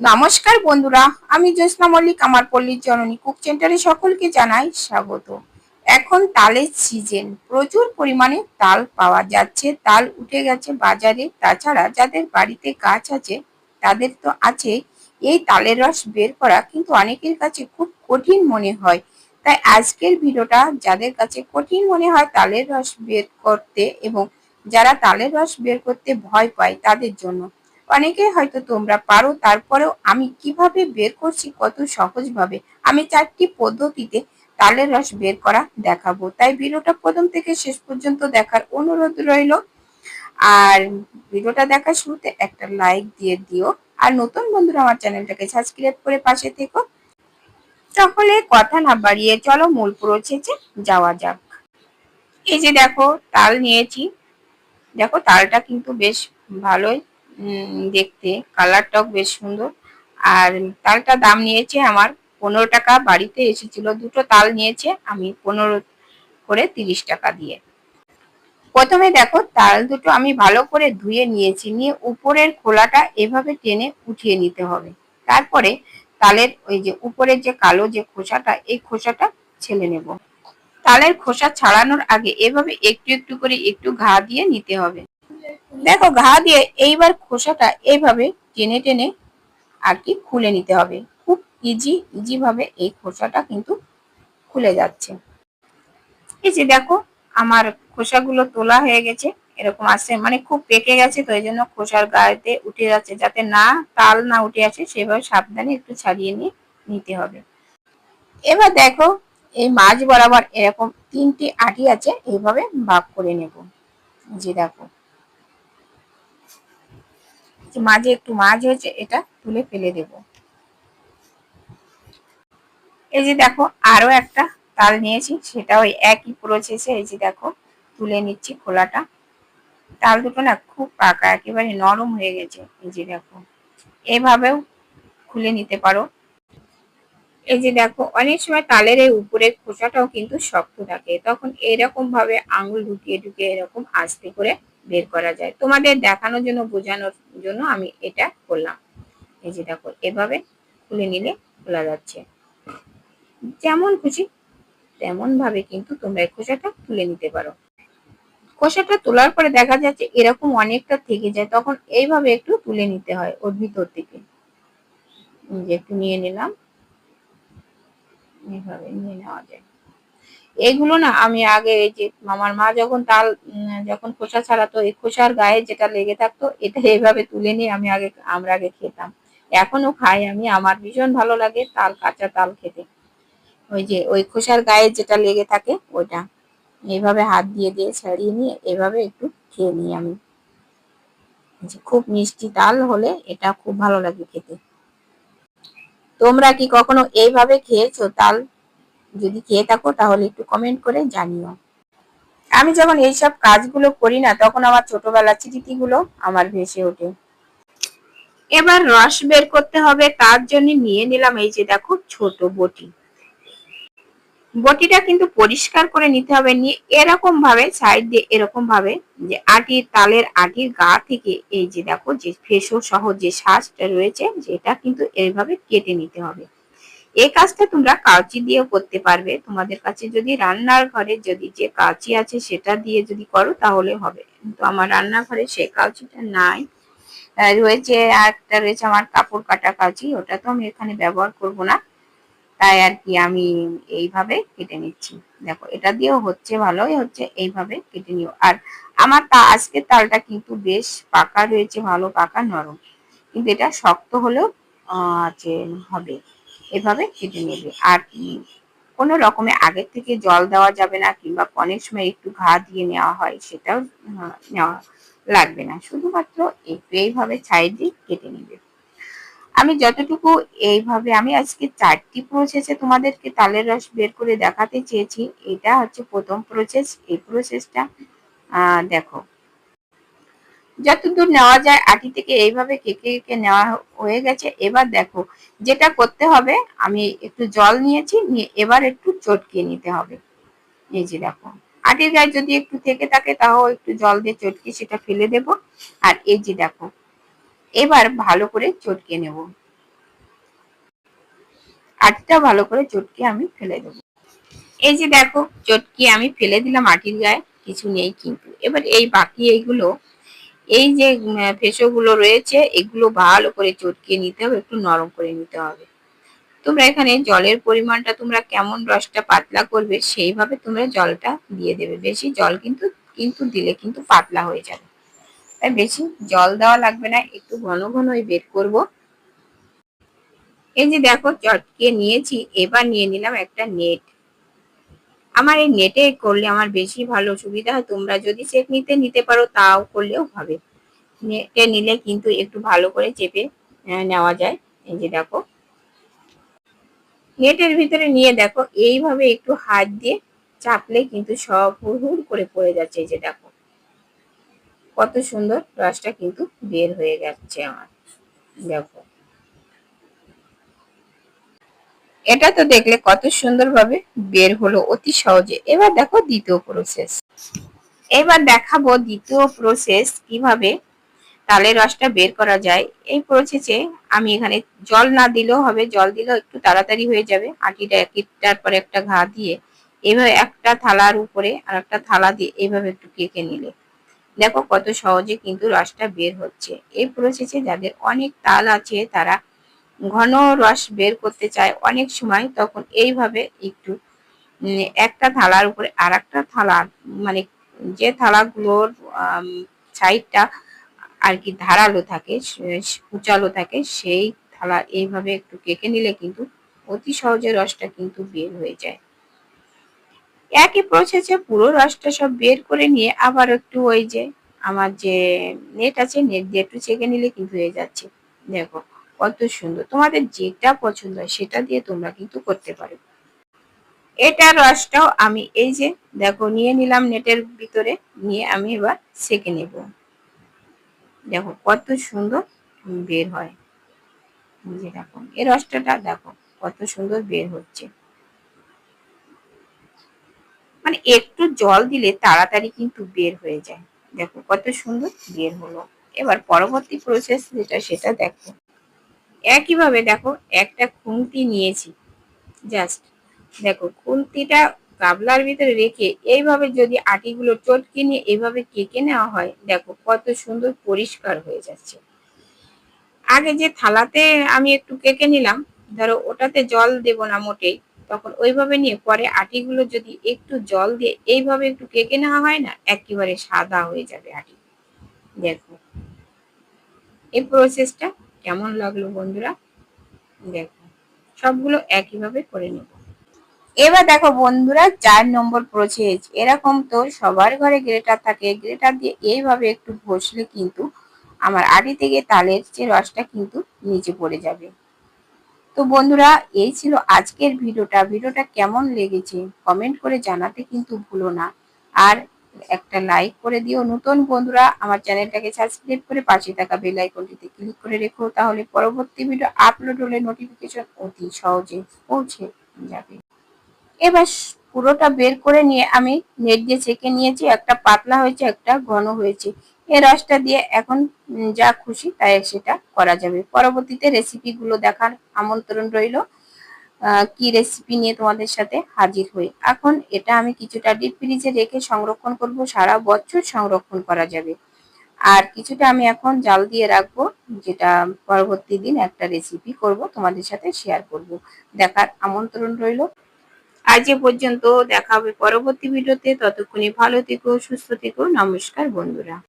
নমস্কার বন্ধুরা, আমি জ্যোৎস্না মল্লিক, আমার পল্লীর জননী কুক সেন্টারে সকলকে জানাই স্বাগত। এখন তালের সিজন প্রচুর পরিমাণে তাল পাওয়া যাচ্ছে, তাল উঠে গেছে বাজারে, তাছাড়া যাদের বাড়িতে গাছ আছে, তাদের তো আছে, এই তালের রস বের করা কিন্তু অনেকের কাছে খুব কঠিন মনে হয়। তাই আজকের ভিডিওটা যাদের কাছে কঠিন মনে হয় তালের রস বের করতে এবং যারা তালের রস বের করতে ভয় পায় তাদের জন্য অনেকে হয়তো তোমরা পারো, তারপরেও আমি কীভাবে বের করছি কত সহজভাবে? আমি চারটি পদ্ধতিতে তালের রস বের করা দেখাবো। তাই ভিডিওটা প্রথম থেকে শেষ পর্যন্ত দেখার অনুরোধ রইল। আর ভিডিওটা দেখার শুরুতে একটা লাইক দিয়ে দিও। আর নতুন বন্ধুরা আমার চ্যানেলটাকে সাবস্ক্রাইব করে পাশে থেকো। তাহলে কথা না বাড়িয়ে চলো মূল প্রসেসে যাওয়া যাক। এই যে দেখো, তাল নিয়েছি। দেখো, তালটা কিন্তু বেশ ভালোই দেখতে। কালারটাও বেশ সুন্দর। আর তালটা দাম নিয়েছে আমার পনেরো টাকা। বাড়িতে এসেছিল দুটো তাল নিয়েছে, আমি পনেরো করে তিরিশ টাকা দিয়ে। প্রথমে দেখো, তাল দুটো আমি ভালো করে ধুয়ে নিয়েছি। নিয়ে উপরের খোলাটা এভাবে টেনে উঠিয়ে নিতে হবে। তারপরে তালের ওই যে উপরের যে কালো যে খোসাটা, এই খোসাটা ছেলে নেব। তালের খোসা ছাড়ানোর আগে এভাবে একটু একটু করে একটু ঘা দিয়ে নিতে হবে। দেখো, ঘা দিয়ে এইবার খোসাটা এইভাবে টেনে টেনে আর কি খুলে নিতে হবে। খুব ইজি ইজি ভাবে এই খোসাটা কিন্তু খুলে যাচ্ছে। এই যে দেখো, আমার খোসাগুলো তোলা হয়ে গেছে, এরকম আসছে মানে খুব পেকে গেছে, তো এই জন্য খোসার গায়েতে উঠে যাচ্ছে, যাতে না তাল না উঠে আসে, সেভাবে সাবধানে একটু ছাড়িয়ে নিয়ে নিতে হবে। এবার দেখো, এই মাছ বরাবর এরকম তিনটি আটি আছে, এইভাবে ভাগ করে নেব। যে দেখো মাঝে একটু মাছ হয়েছে, এটা তুলে ফেলে দেব। এই যে দেখো আরও একটা তাল নিয়েছি সেটা ওই একই প্রসেসে এই যে দেখো, তুলে নিচ্ছি খোলাটা। তাল দুটো না খুব পাকা, একেবারে নরম হয়ে গেছে, এই যে দেখো। এভাবেও খুলে নিতে পারো। এই যে দেখো, অনেক সময় তালের এই উপরের খোসাটাও কিন্তু শক্ত থাকে, তখন এরকম ভাবে আঙুল ঢুকিয়ে ঢুকিয়ে এরকম আস্তে করে বের করা যায়। তোমাদের দেখানোর জন্য, বোঝানোর জন্য আমি এটা করলাম। এই যে দেখো, এভাবে খুলে নিলে খোলা যাচ্ছে। যেমন খুশি তেমন ভাবে কিন্তু তোমরা এই খোসাটা তুলে নিতে পারো। খোসাটা তোলার পরে দেখা যাচ্ছে এরকম অনেকটা থেকে যায়, তখন এইভাবে একটু তুলে নিতে হয় ওর ভিতর থেকে। একটু নিয়ে নিলাম। এইভাবে নিয়ে নেওয়া যায়। এগুলো না আমি আগে এই যে আমার মা যখন তাল যখন খোসা ছাড়াতো, এই খোসার গায়ে যেটা লেগে থাকতো, এটা এইভাবে তুলে নিয়ে আমি আগে, আমরা আগে খেতাম। এখনও খাই আমি, আমার ভীষণ ভালো লাগে তাল, কাঁচা তাল খেতে। ওই যে, ওই খোসার গায়ে যেটা লেগে থাকে, ওইটা। এইভাবে হাত দিয়ে দিয়ে ছাড়িয়ে নিয়ে, এভাবে একটু খেয়ে নিই আমি। খুব মিষ্টি তাল হলে এটা খুব ভালো লাগে খেতে। তোমরা কি কখনো এইভাবে খেয়েছো তাল? যদি খেয়ে থাকো, তাহলে একটু কমেন্ট করে জানিও। আমি যখন এইসব কাজগুলো করি না, তখন আমার ছোটবেলার স্মৃতিগুলো আমার ভেসে ওঠে। এবার রস বের করতে হবে, তার জন্য নিয়ে নিলাম এই যে দেখো ছোট বটি। বটিটা কিন্তু পরিষ্কার করে নিতে হবে, নিয়ে এরকম ভাবে সাইড দিয়ে এরকম ভাবে যে আটির তালের আটির গা থেকে এই যে দেখো যে ফেসো সহ যে শ্বাসটা রয়েছে, যেটা কিন্তু এইভাবে কেটে নিতে হবে। এই কাজটা তোমরা কাউচি দিয়েও করতে পারবে। তোমাদের কাছে যদি রান্নার ঘরে যদি যে কাউচি আছে সেটা দিয়ে যদি করো তাহলে হবে। কিন্তু আমার রান্নাঘরে সে কাউচিটা নাই। রয়েছে আর একটা, রয়েছে আমার কাপড় কাটা কাউচি ওটা তো আমি এখানে ব্যবহার করব না। তাই আর কি আমি এইভাবে কেটে নিচ্ছি। দেখো, এটা দিয়েও হচ্ছে ভালোই হচ্ছে, এইভাবে কেটে নিও। আর আমার তা আজকে তালটা কিন্তু বেশ পাকা রয়েছে, ভালো পাকা নরম। কিন্তু এটা শক্ত হলেও আছে হবে। এভাবে কেটে নেবে। আর কোনো রকমে আগের থেকে জল দেওয়া যাবে না কিংবা অনেক সময় একটু ঘা দিয়ে নেওয়া হয়, সেটাও নেওয়া লাগবে না। শুধুমাত্র একটু এইভাবে সাইড দিয়ে কেটে নেবে। আমি যতটুকু এইভাবে, আমি আজকে চারটি প্রসেসে তোমাদেরকে তালের রস বের করে দেখাতে চেয়েছি। এটা হচ্ছে প্রথম প্রসেস এই প্রসেসটা দেখো যতদূর নেওয়া যায়, আটি থেকে এইভাবে কেকে কেকে নেওয়া হয়ে গেছে। এবার দেখো, যেটা করতে হবে, আমি একটু জল নিয়েছি, নিয়ে এবার একটু চটকিয়ে নিতে হবে। এই যে দেখো, আটির গায়ে যদি একটু থেকে থাকে, তাও একটু জল দিয়ে চটকে সেটা ফেলে দেব। আর এই যে দেখো, এবার ভালো করে চটকে নেব। আটিটা ভালো করে চটকে আমি ফেলে দেবো। এই যে দেখো চটকি আমি ফেলে দিলাম আটির গায়ে, কিছু নেই কিন্তু। এবার এই বাকি এইগুলো এই যে ফেসোগুলো রয়েছে, এগুলো ভালো করে চটকিয়ে নিতে হবে, একটু নরম করে নিতে হবে। তোমরা এখানে জলের পরিমাণটা তোমরা কেমন রসটা পাতলা করবে, সেইভাবে তোমরা জলটা দিয়ে দেবে। বেশি জল কিন্তু কিন্তু দিলে কিন্তু পাতলা হয়ে যাবে। তাই বেশি জল দেওয়া লাগবে না, একটু ঘন ঘনই বের করব। এই যে দেখো, চটকে নিয়েছি, এবার নিয়ে নিলাম একটা নেট। আমার এই নেটে করলে আমার বেশি ভালো সুবিধা হয়। তোমরা যদি চেক নিতে নিতে পারো, তাও করলেও হবে। নেটে নিলে কিন্তু একটু ভালো করে চেপে নেওয়া যায়। এই যে দেখো। নেটের ভিতরে নিয়ে দেখো, এইভাবে একটু হাত দিয়ে চাপলে কিন্তু সব হুড় করে পড়ে যাচ্ছে। এই যে দেখো। কত সুন্দর রসটা কিন্তু বের হয়ে যাচ্ছে আমার। দেখো। এটা তো দেখলে কত সুন্দরভাবে বের হলো অতি সহজে। এবার দেখো দ্বিতীয় প্রসেস এবার দেখাবো দ্বিতীয় প্রসেস কীভাবে তালের রসটা বের করা যায়। এই প্রসেসে আমি এখানে জল না দিলেও হবে, জল দিলেও একটু তাড়াতাড়ি হয়ে যাবে। আটিটা একটার পর একটা ঘা দিয়ে এভাবে একটা থালার উপরে আর একটা থালা দিয়ে এইভাবে একটু কেকে নিলে। দেখো কত সহজে কিন্তু রসটা বের হচ্ছে। এই প্রসেসে যাদের অনেক তাল আছে তারা ঘন রস বের করতে চায় অনেক সময়, তখন এইভাবে একটু একটা থালার উপরে আর একটা থালা মানে যে থালাগুলোর সাইডটা আর কি ধারালো থাকে উঁচালো থাকে, সেই থালা এইভাবে একটু কেকে নিলে কিন্তু অতি সহজে রসটা কিন্তু বের হয়ে যায়। একই প্রসেসে পুরো রসটা সব বের করে নিয়ে আবার একটু ওই যে, আমার যে নেট আছে নেট দিয়ে একটু ছেঁকে নিলে কিন্তু হয়ে যাচ্ছে। দেখো কত সুন্দর। তোমাদের যেটা পছন্দ হয় সেটা দিয়ে তোমরা কিন্তু করতে পারো। এটা রসটাও আমি এই যে, দেখো, নিয়ে নিলাম নেটের ভিতরে, নিয়ে আমি এবার সেকে নেব। দেখো, কত সুন্দর বের হয়। যে দেখো, এই রসটাটা দেখো, কত সুন্দর বের হচ্ছে। মানে একটু জল দিলে তাড়াতাড়ি কিন্তু বের হয়ে যায়। দেখো, কত সুন্দর বের হলো। এবার পরবর্তী প্রসেস যেটা, সেটা দেখো। একইভাবে দেখো, একটা খুন্তি নিয়েছি। জাস্ট দেখো, খুন্তিটা গাবলার ভিতরে রেখে এইভাবে যদি আটিগুলো চটকে নিয়ে এইভাবে কেকে নেওয়া হয়, দেখো কত সুন্দর পরিষ্কার হয়ে যাচ্ছে। আগে যে থালাতে আমি একটু কেকে নিলাম, ধরো ওটাতে জল দেব না মোটেই, তখন ওইভাবে নিয়ে পরে আটিগুলো যদি একটু জল দিয়ে এইভাবে একটু কেকে নেওয়া হয় না, একেবারে সাদা হয়ে যাবে আটি। দেখো, এই প্রসেসটা কেমন লাগল বন্ধুরা? দেখো, সবগুলো একইভাবে করে নেব। এবার দেখো বন্ধুরা, চার নম্বর প্রসেস এরকম তো সবার ঘরে গ্রেটার থাকে। গ্রেটার দিয়ে এইভাবে একটু ঘষলে কিন্তু আমার আড়ি থেকে তালের যে রসটা কিন্তু নিচে পড়ে যাবে। তো বন্ধুরা, এই ছিল আজকের ভিডিওটা। ভিডিওটা কেমন লেগেছে কমেন্ট করে জানাতে কিন্তু ভুলো না। আর একটা লাইক করে দিও। নতুন বন্ধুরা, আমার চ্যানেলটাকে সাবস্ক্রাইব করে পাশে থাকা বেল আইকনটিতে ক্লিক করে রেখো, তাহলে পরবর্তী ভিডিও আপলোড হলে নোটিফিকেশন অতি সহজে পৌঁছে যাবে। এবার পুরোটা বের করে নিয়ে আমি নেট দিয়ে চেকে নিয়েছি। একটা পাতলা হয়েছে, একটা ঘন হয়েছে। এই রসটা দিয়ে এখন যা খুশি তাই সেটা করা যাবে। পরবর্তীতে রেসিপিগুলো দেখার আমন্ত্রণ রইল। কি রেসিপি নিয়ে তোমাদের সাথে হাজির হই। এখন এটা আমি কিছুটা ডিপ ফ্রিজে রেখে সংরক্ষণ করব, সারা বছর সংরক্ষণ করা যাবে। আর কিছুটা আমি এখন জাল দিয়ে রাখব, যেটা পরবর্তী দিন একটা রেসিপি করব, তোমাদের সাথে শেয়ার করব। দেখার আমন্ত্রণ রইল। আজ এ পর্যন্ত দেখা হবে পরবর্তী ভিডিওতে ততক্ষণে ভালো থেকো, সুস্থ থেকো। নমস্কার বন্ধুরা।